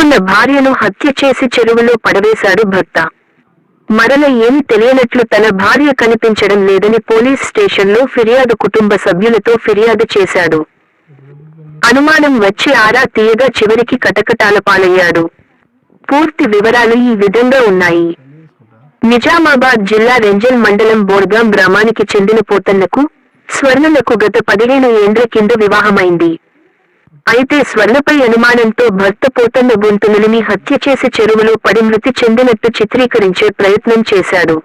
తన భార్యను హత్య చేసి చెరువులో పడవేశాడు భర్త. మరల ఏమి తెలియనట్లు తన భార్య కనిపించడం లేదని పోలీస్ స్టేషన్లో ఫిర్యాదు కుటుంబ సభ్యులతో ఫిర్యాదు చేశాడు. అనుమానం వచ్చి ఆరా తీయగా చివరికి కటకటాల పాలయ్యాడు. పూర్తి వివరాలు ఈ విధంగా ఉన్నాయి. నిజామాబాద్ జిల్లా రెంజల్ మండలం బోర్గాం గ్రామానికి చెందిన పోతన్నకు స్వర్ణలకు గత పదిహేను ఏండ్ల కింద వివాహమైంది. అయితే స్వర్ణపై అనుమానంతో భర్త పోతన్న గొంతునులిని హత్య చేసి చెరువులో పడి మృతి చెందినట్టు చిత్రీకరించే ప్రయత్నం చేశాడు.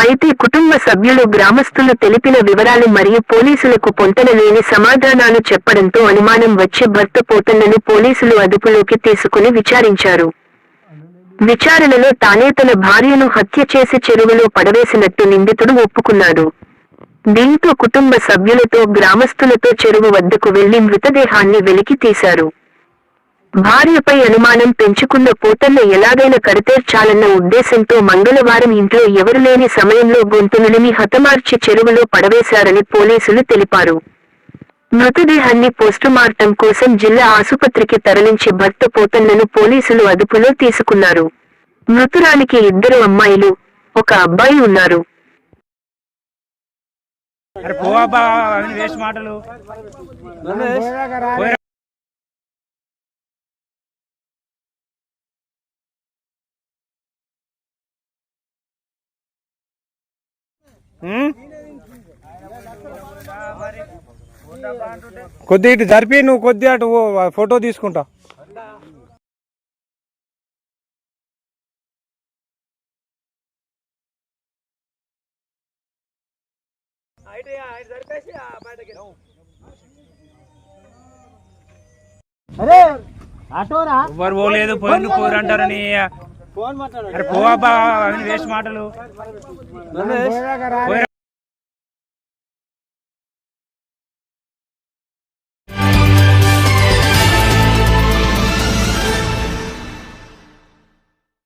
అయితే కుటుంబ సభ్యులు గ్రామస్తులు తెలిపిన వివరాలు మరియు పోలీసులకు పొంతనలేని సమాధానాలు చెప్పడంతో అనుమానం వచ్చి భర్త పోతన్నను పోలీసులు అదుపులోకి తీసుకుని విచారించారు. విచారణలో తానే తన భార్యను హత్య చేసి చెరువులో పడవేసినట్టు నిందితుడు ఒప్పుకున్నాడు. దీంతో కుటుంబ సభ్యులతో గ్రామస్తులతో చెరువు వద్దకు వెళ్ళి మృతదేహాన్ని వెలికి తీశారు. భార్యపై అనుమానం పెంచుకున్న పోతన్న ఎలాగైనా కడతేర్చాలన్న ఉద్దేశంతో మంగళవారం ఇంట్లో ఎవరు లేని సమయంలో గొంతునులిని హతమార్చి చెరువులో పడవేశారని పోలీసులు తెలిపారు. మృతదేహాన్ని పోస్టుమార్టం కోసం జిల్లా ఆసుపత్రికి తరలించి భర్త పోతన్నను పోలీసులు అదుపులో తీసుకున్నారు. మృతురానికి ఇద్దరు అమ్మాయిలు ఒక అబ్బాయి ఉన్నారు. అరే పోవబ్బా అవన్నీ వేస్ట్ మాటలు. కొద్ది ఇటు జరిపి నువ్వు కొద్ది అటు ఓ ఫోటో తీసుకుంటా. ఎవ్వరు పోలేదు పోయిండు పోరు అంటారని అరే పోవబ్బా అవన్నీ వేస్ట్ మాటలు.